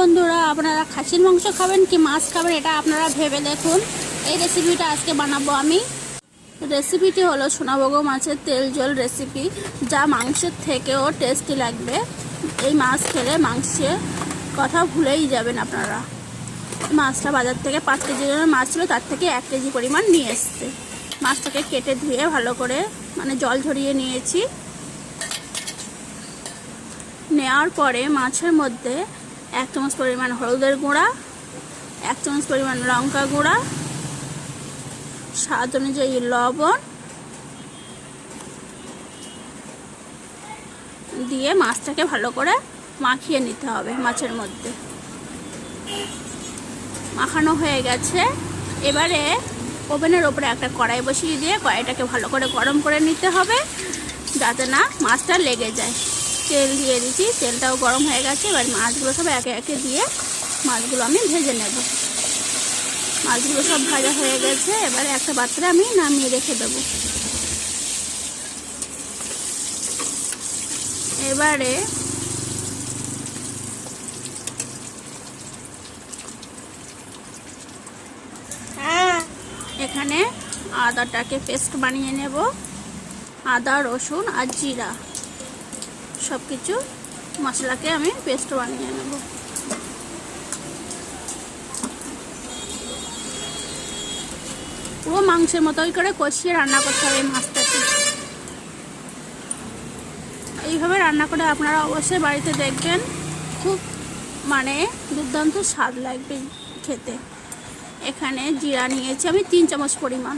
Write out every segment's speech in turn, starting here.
বন্ধুরা, আপনারা খাসির মাংস খাবেন কি মাছ খাবেন এটা আপনারা ভেবে দেখুন। এই রেসিপিটা আজকে বানাবো আমি। রেসিপিটি হলো সোনাবগো মাছের তেল জল রেসিপি যা মাংসের থেকেও টেস্টি লাগবে। এই মাছ খেলে মাংসের কথা ভুলেই যাবেন আপনারা। মাছটা বাজার থেকে পাঁচ কেজি মাছ ছিল, তার থেকে এক কেজি পরিমাণ নিয়ে এসছে। মাছটাকে কেটে ধুয়ে ভালো করে মানে জল ঝরিয়ে নিয়েছি। নেওয়ার পরে মাছের মধ্যে এক চামচ পরিমাণ হলুদের গুঁড়া, এক চামচ পরিমাণ লঙ্কা গুঁড়া, স্বাদ অনুযায়ী লবণ দিয়ে মাছটাকে ভালো করে মাখিয়ে নিতে হবে মাছের মধ্যে। মাখানো হয়ে গেছে। এবারে ওভেনের ওপরে একটা কড়াই বসিয়ে দিয়ে কড়াইটাকে ভালো করে গরম করে নিতে হবে যাতে না মাছটা লেগে যায়। তেল দিয়ে দিচ্ছি তেলটাও গরম হয়ে গেছে। এবার মাছগুলো সব একে একে দিয়ে মাছগুলো আমি ভেজে নেব। মাছগুলো সব ভাজা হয়ে গেছে। এবারে একটা পাত্রে আমি নামিয়ে রেখে দেব। এবারে এখানে আদাটাকে পেস্ট বানিয়ে নেব। আদা, রসুন আর জিরা। সব কিছু মশলাকে আমি পেস্ট বানিয়ে নেব। পুরো মাংসের মতোই করে কষিয়ে রান্না করতে হবে এই মাছটাকে। এইভাবে রান্না করে আপনারা অবশ্যই বাড়িতে দেখবেন, খুব মানে দুর্দান্ত স্বাদ লাগবে খেতে। এখানে জিরা নিয়েছি আমি তিন চামচ পরিমাণ।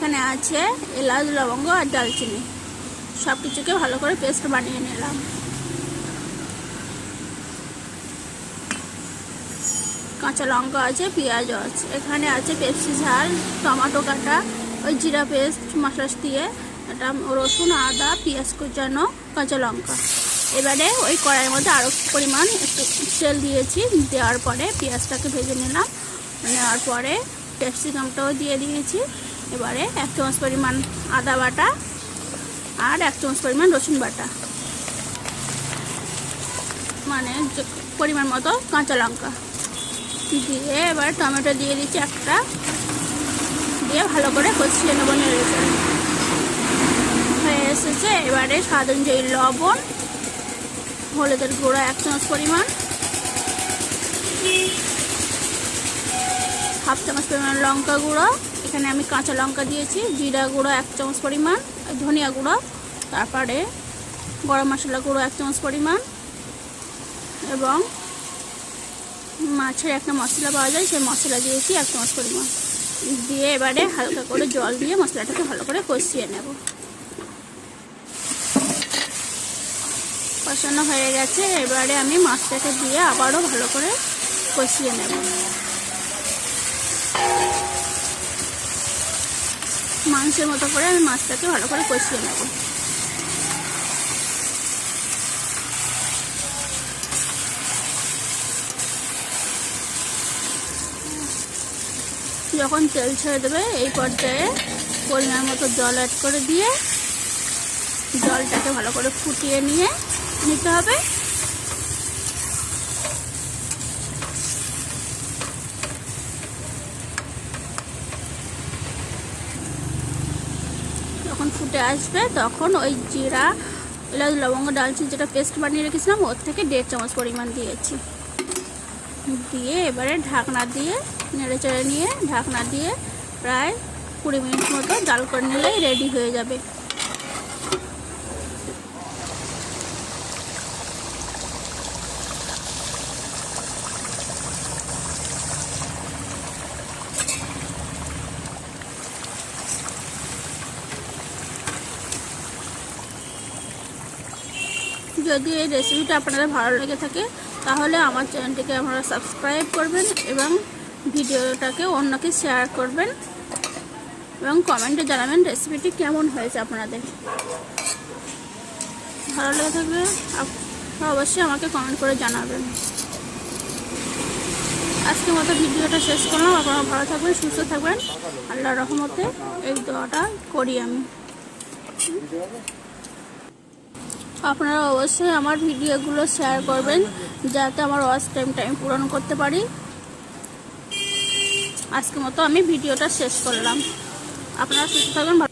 এখানে আছে এলাচ, লবঙ্গ আর দালচিনি সব কিছুকে ভালো করে পেস্ট বানিয়ে নিলাম। কাঁচা লঙ্কা আছে, পেঁয়াজও আছে। এখানে আছে পেপসি ঝাল, টমেটো কাটা, ওই জিরা পেস্ট, মশলা দিয়ে এটা রসুন, আদা, পেঁয়াজ কুচানো, কাঁচা লঙ্কা। এবারে ওই কড়াইয়ের মধ্যে আরও পরিমাণ একটু তেল দিয়েছি, দেওয়ার পরে পেঁয়াজটাকে ভেজে নিলাম। নেওয়ার পরে ক্যাপসিকামটাও দিয়ে দিয়েছি। এবারে এক চামচ পরিমাণ আদা বাটা আর এক চামচ পরিমাণ রসুন বাটা। মানে পরিমাণ মতো কাঁচা লঙ্কা। দিয়ে এবার টমেটো দিয়ে দিচ্ছি একটা। দিয়ে ভালো করে কষিয়ে নেব নেড়ে। হয়ে এসেছে এবারে স্বাদ অনুযায়ী লবণ, হলুদের গুঁড়ো এক চামচ পরিমাণ। হাফ চামচ পরিমাণ লঙ্কা গুঁড়ো। এখানে আমি কাঁচা লঙ্কা দিয়েছি, জিরা গুঁড়ো এক চামচ পরিমাণ, ধনিয়া গুঁড়ো, তারপরে গরম মশলা গুঁড়ো এক চামচ পরিমাণ এবং মাছের একটা মশলা পাওয়া যায়, সেই মশলা দিয়েছি এক চামচ পরিমাণ। দিয়ে এবারে হালকা করে জল দিয়ে মশলাটাকে ভালো করে কষিয়ে নেব। কষানো হয়ে গেছে, এবারে আমি মাছটাকে দিয়ে আবারও ভালো করে কষিয়ে নেব। মাংসের মতো করে আমি মাছটাকে ভালো করে কষিয়ে নেব। যখন তেল ছেড়ে দেবে, এই পর্যায়ে পরিমাণ মতো জল অ্যাড করে দিয়ে জলটাকে ভালো করে ফুটিয়ে নিয়ে নিতে হবে যখন ফুটে আসবে, তখন ওই জিরা, এলাচ, লবঙ্গ ডালচিনি যেটা পেস্ট বানিয়ে রেখেছিলাম, ওর থেকে দেড় চামচ পরিমাণ দিয়েছি। দিয়ে এবারে ঢাকনা দিয়ে, নেড়ে চেড়ে নিয়ে ঢাকনা দিয়ে প্রায় কুড়ি মিনিট মতো জাল করে নিলেই রেডি হয়ে যাবে। যদি এই রেসিপিটা আপনাদের ভালো লেগে থাকে, তাহলে আমার চ্যানেলটিকে আপনারা সাবস্ক্রাইব করবেন এবং ভিডিওটাকে অন্যকে শেয়ার করবেন এবং কমেন্টে জানাবেন রেসিপিটি কেমন হয়েছে আপনাদের। ভালো লেগে থাকলে অবশ্যই আমাকে কমেন্ট করে জানাবেন। আজকের মতো ভিডিওটা শেষ করলাম। আপনারা ভালো থাকবেন, সুস্থ থাকবেন। আল্লাহ রহমতে এই দোয়াটা করি আমি। আপনারা অবশ্যই আমার ভিডিওগুলো শেয়ার করবেন, যাতে আমার ওয়াচ টাইম টাইম পূরণ করতে পারি। আজকের মতো আমি ভিডিওটা শেষ করলাম। আপনারা সুস্থ থাকবেন